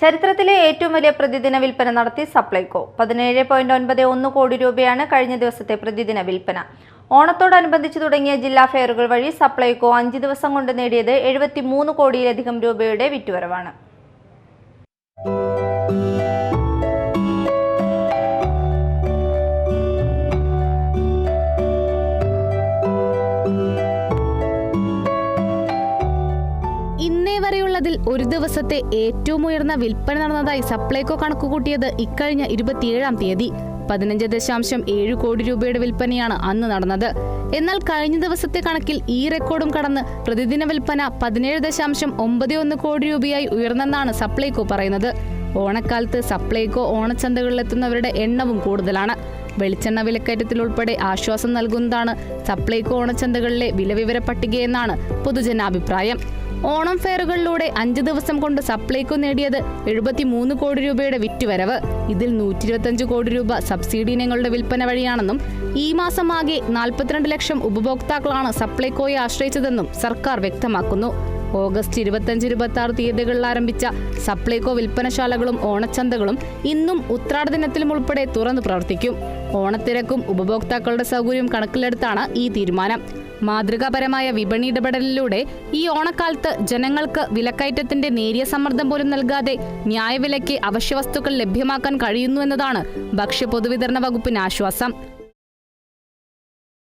ചരിത്രത്തിലെ ഏറ്റവും വലിയ പ്രതിദിന വിൽപ്പന നടത്തി സപ്ലൈകോ. പതിനേഴ് പോയിന്റ് ഒൻപത് ഒന്ന് കോടി രൂപയാണ് കഴിഞ്ഞ ദിവസത്തെ പ്രതിദിന വിൽപ്പന. ഓണത്തോടനുബന്ധിച്ച് തുടങ്ങിയ ജില്ലാ ഫെയറുകൾ വഴി സപ്ലൈകോ അഞ്ച് ദിവസം കൊണ്ട് നേടിയത് എഴുപത്തി മൂന്ന് കോടിയിലധികം രൂപയുടെ വിറ്റുവരവാണ്. ഇന്നേ വരെയുള്ളതിൽ ഒരു ദിവസത്തെ ഏറ്റവും ഉയർന്ന വിൽപ്പന നടന്നതായി സപ്ലൈകോ കണക്കുകൂട്ടിയത് ഇക്കഴിഞ്ഞ ഇരുപത്തിയേഴാം തീയതി. പതിനഞ്ച് ദശാംശം ഏഴ് കോടി രൂപയുടെ വിൽപ്പനയാണ് അന്ന് നടന്നത്. എന്നാൽ കഴിഞ്ഞ ദിവസത്തെ കണക്കിൽ ഈ റെക്കോർഡും കടന്ന് പ്രതിദിന വിൽപ്പന പതിനേഴ് ദശാംശം ഒമ്പത് ഒന്ന് കോടി രൂപയായി ഉയർന്നെന്നാണ് സപ്ലൈകോ പറയുന്നത്. ഓണക്കാലത്ത് സപ്ലൈകോ ഓണച്ചന്തകളിലെത്തുന്നവരുടെ എണ്ണവും കൂടുതലാണ്. വെളിച്ചെണ്ണ വിലക്കയറ്റത്തിൽ ഉൾപ്പെടെ ആശ്വാസം നൽകുന്നതാണ് സപ്ലൈകോ ഓണച്ചന്തകളിലെ വിലവിവര പട്ടികയെന്നാണ് പൊതുജനാഭിപ്രായം. ഓണം ഫെയറുകളിലൂടെ അഞ്ച് ദിവസം കൊണ്ട് സപ്ലൈകോ നേടിയത് എഴുപത്തിമൂന്ന് കോടി രൂപയുടെ വിറ്റുവരവ്. ഇതിൽ നൂറ്റി ഇരുപത്തഞ്ച് കോടി രൂപ സബ്സിഡി ഇനങ്ങളുടെ വിൽപ്പന വഴിയാണെന്നും ഈ മാസം ആകെ നാൽപ്പത്തിരണ്ട് ലക്ഷം ഉപഭോക്താക്കളാണ് സപ്ലൈകോയെ ആശ്രയിച്ചതെന്നും സർക്കാർ വ്യക്തമാക്കുന്നു. ഓഗസ്റ്റ് ഇരുപത്തഞ്ച് ഇരുപത്തി ആറ് തീയതികളിൽ ആരംഭിച്ച സപ്ലൈകോ വിൽപ്പനശാലകളും ഓണച്ചന്തകളും ഇന്നും ഉത്രാട ദിനത്തിലും ഉൾപ്പെടെ തുറന്നു പ്രവർത്തിക്കും. ഓണത്തിരക്കും ഉപഭോക്താക്കളുടെ സൗകര്യവും കണക്കിലെടുത്താണ് ഈ തീരുമാനം. മാതൃകാപരമായ വിപണി ഇടപെടലിലൂടെ ഈ ഓണക്കാലത്ത് ജനങ്ങൾക്ക് വിലക്കയറ്റത്തിന്റെ നേരിയ സമ്മർദ്ദം പോലും നൽകാതെ ന്യായവിലയ്ക്ക് അവശ്യവസ്തുക്കൾ ലഭ്യമാക്കാൻ കഴിയുന്നു എന്നതാണ് ഭക്ഷ്യ പൊതുവിതരണ വകുപ്പിന് ആശ്വാസം.